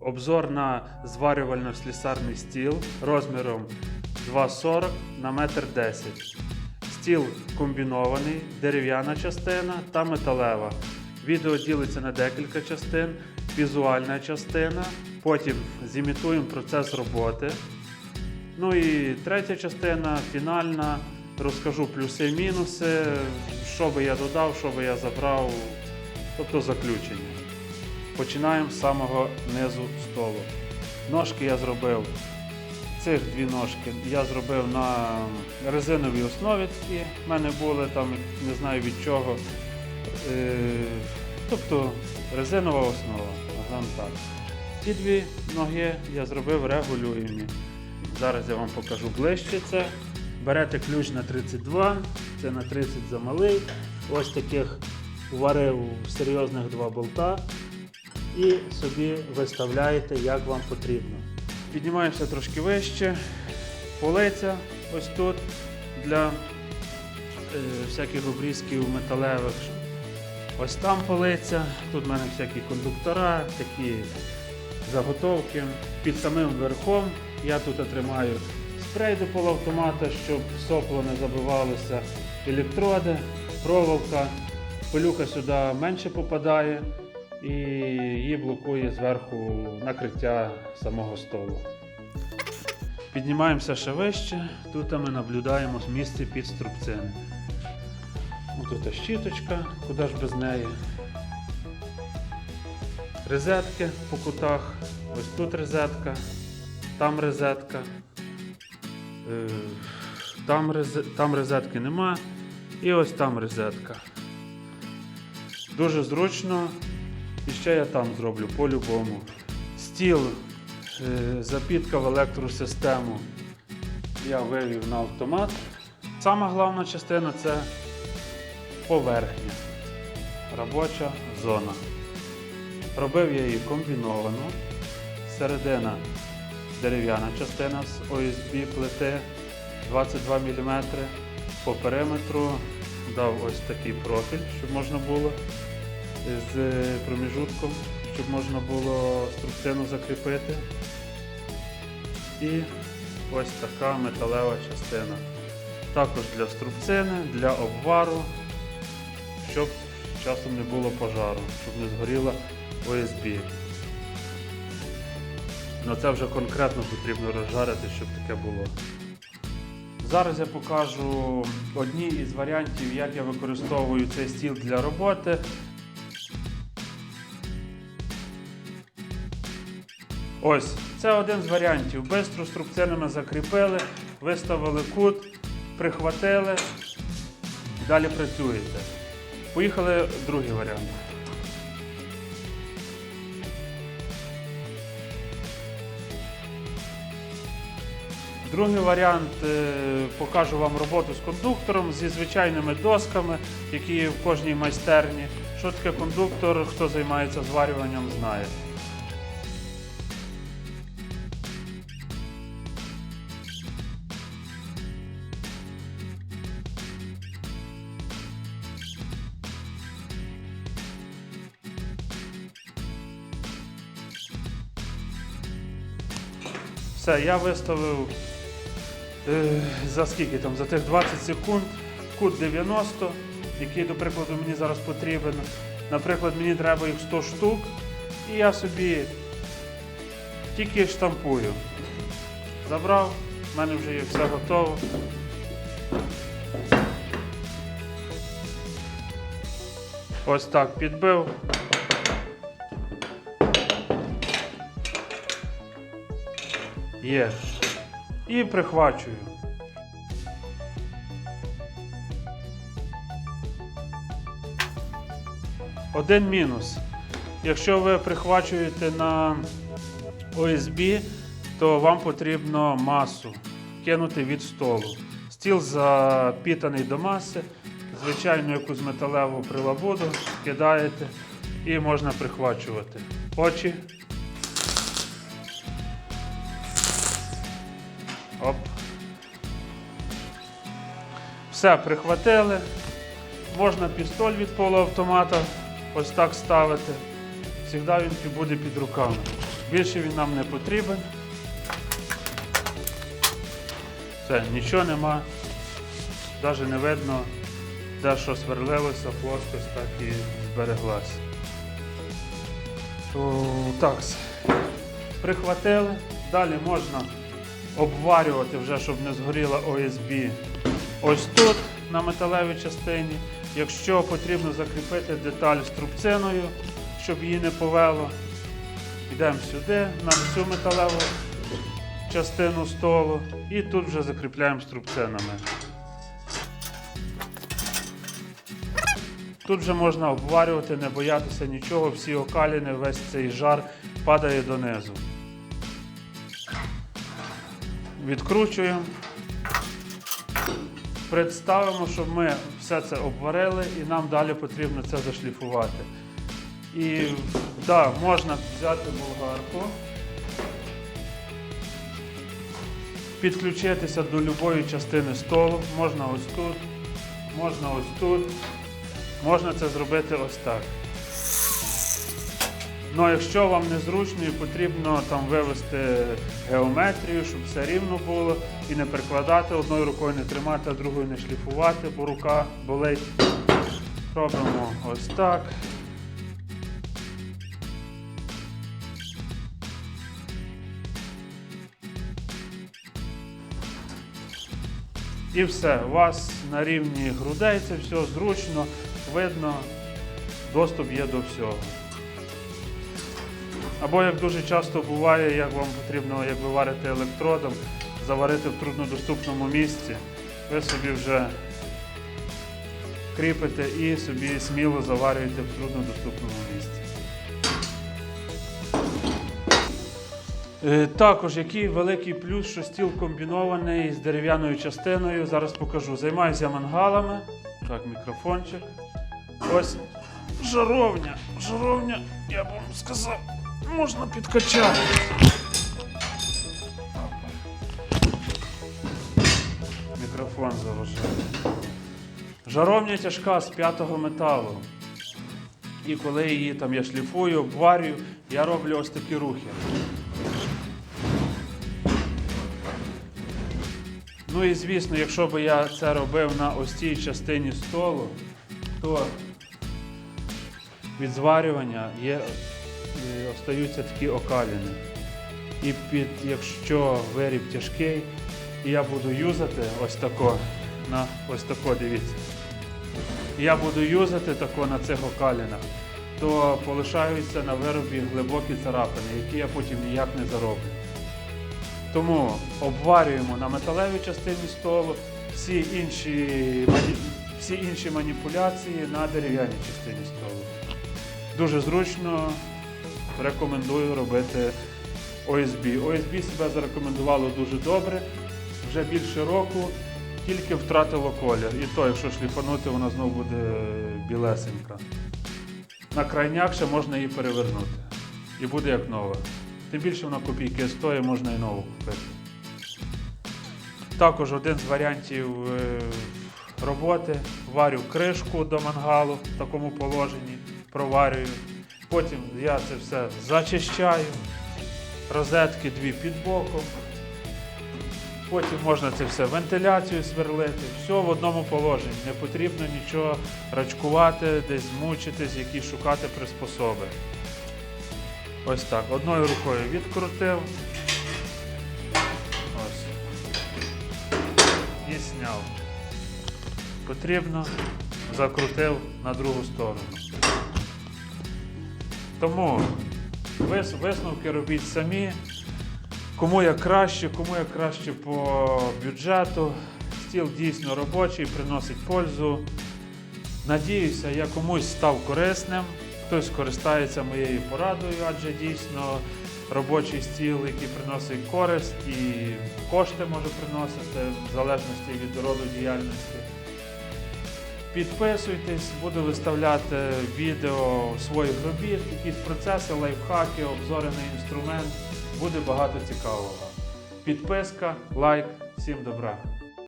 Обзор на зварювально-слісарний стіл розміром 2,40 на 1,10 м. Стіл комбінований, дерев'яна частина та металева. Відео ділиться на декілька частин, візуальна частина, потім зімітуємо процес роботи. Ну і третя частина, фінальна. Розкажу плюси і мінуси, що би я додав, що би я забрав, тобто заключення. Починаємо з самого низу столу. Ножки я зробив, цих дві ножки я зробив на резиновій основі. В мене були там, не знаю від чого. Е, тобто резинова основа, називаємо так. Ці дві ноги я зробив регулюємі. Зараз я вам покажу ближче це. Берете ключ на 32, це на 30 замалий. Ось таких варив серйозних два болта і собі виставляєте, як вам потрібно. Піднімаємося трошки вище, полиця ось тут для е, всяких обрізків металевих. Ось там полиця, тут в мене всякі кондуктора, такі заготовки. Під самим верхом я тут тримаю спрей до полуавтомата, щоб сопло не забивалося, електроди, проволока. Пилюка сюди менше попадає і її блокує зверху накриття самого столу. Піднімаємося ще вище, тут ми наблюдаємо місце під струбцини. Тут щіточка, куди ж без неї. Розетки по кутах. Ось тут розетка, там розетка. Е, Там, там розетки нема. І ось там розетка. Дуже зручно. І ще я там зроблю по-любому. Стіл, е, запітка в електросистему я вивів на автомат. Сама головна частина це поверхня, робоча зона. Робив я її комбіновану. Середина дерев'яна частина з ОСБ плити 22 мм. По периметру дав ось такий профіль, щоб можна було з проміжутком, щоб можна було струбцину закріпити. І ось така металева частина. Також для струбцини, для обвару, щоб часом не було пожару, щоб не згоріла ОСБ. Ну це вже конкретно потрібно розжарити, щоб таке було. Зараз я покажу одні із варіантів, як я використовую цей стіл для роботи. Ось, це один з варіантів. Бистро струбцинами закріпили, виставили кут, прихватили, далі працюєте. Поїхали другий варіант. Другий варіант е, покажу вам роботу з кондуктором зі звичайними досками, які є в кожній майстерні. Що таке кондуктор, хто займається зварюванням, знає. Все, я виставив е, за скільки там, за тих 20 секунд кут 90, який, до прикладу, мені зараз потрібен. Наприклад, мені треба їх 100 штук, і я собі тільки штампую. Забрав, в мене вже є все готово. Ось так підбив. Є. І прихвачую. Один мінус. Якщо ви прихвачуєте на ОСБ, то вам потрібно масу кинути від столу. Стіл запітаний до маси, звичайно якусь металеву прилабуду кидаєте і можна прихвачувати. Очі. Оп. Все, прихватили. Можна пістоль від полуавтомата ось так ставити. Завжди він буде під руками. Більше він нам не потрібен. Все, нічого нема. Навіть не видно, де що сверлилося, плоскость так і збереглася. Так, прихватили. Далі можна обварювати вже, щоб не згоріла ОСБ. Ось тут, на металевій частині. Якщо потрібно закріпити деталь струбциною, щоб її не повело, йдемо сюди, на цю металеву частину столу і тут вже закріпляємо струбцинами. Тут вже можна обварювати, не боятися нічого, всі окаліни, весь цей жар падає донизу. Відкручуємо. Представимо, щоб ми все це обварили і нам далі потрібно це зашліфувати. І да, можна взяти болгарку, підключитися до будь-якої частини столу. Можна ось тут, можна ось тут. Можна це зробити ось так. Ну, якщо вам незручно і потрібно там вивести геометрію, щоб все рівно було, і не прикладати, одною рукою не тримати, а другою не шліфувати, бо рука болить. Робимо ось так. І все, у вас на рівні грудей це все зручно, видно, доступ є до всього. Або як дуже часто буває, як вам потрібно, як ви варите електродом, заварити в труднодоступному місці, ви собі вже кріпите і собі сміло заварюєте в труднодоступному місці. Е, Також який великий плюс, що стіл комбінований з дерев'яною частиною. Зараз покажу. Займаюся мангалами. Так, мікрофончик. Ось жаровня. Жаровня, я б вам сказав, можна підкачати. Мікрофон заважає. Жаровня тяжка з п'ятого металу. І коли її там я шліфую, обварюю, я роблю ось такі рухи. Ну і звісно, якщо б я це робив на ось цій частині столу, то від зварювання є, остаються такі окаліни. І під, якщо виріб тяжкий, я буду юзати ось тако, на ось тако, дивіться. Я буду юзати тако на цих окалінах, то полишаються на виробі глибокі царапини, які я потім ніяк не зароблю. Тому обварюємо на металевій частині столу всі інші, всі інші маніпуляції на дерев'яній частині столу. Дуже зручно рекомендую робити ОСБ. ОСБ себе зарекомендувало дуже добре. Вже більше року тільки втратило колір. І то, якщо шліфанути, вона знову буде білесенька. На крайняк ще можна її перевернути. І буде як нова. Тим більше вона копійки стоїть, можна і нову купити. Також один з варіантів е, роботи. Варю кришку до мангалу в такому положенні, проварюю. Потім я це все зачищаю. Розетки дві під боком. Потім можна це все вентиляцію сверлити. Все в одному положенні. Не потрібно нічого рачкувати, десь мучитись, які шукати приспособи. Ось так. Одною рукою відкрутив. Ось. І зняв. Потрібно, закрутив на другу сторону. Тому вис- висновки робіть самі. Кому як краще, кому як краще по бюджету. Стіл дійсно робочий, приносить пользу. Надіюся, я комусь став корисним. Хтось користається моєю порадою, адже дійсно робочий стіл, який приносить користь і кошти може приносити в залежності від роду діяльності. Підписуйтесь, буду виставляти відео своїх робіт, якісь процеси, лайфхаки, обзори на інструмент. Буде багато цікавого. Підписка, лайк, всім добра.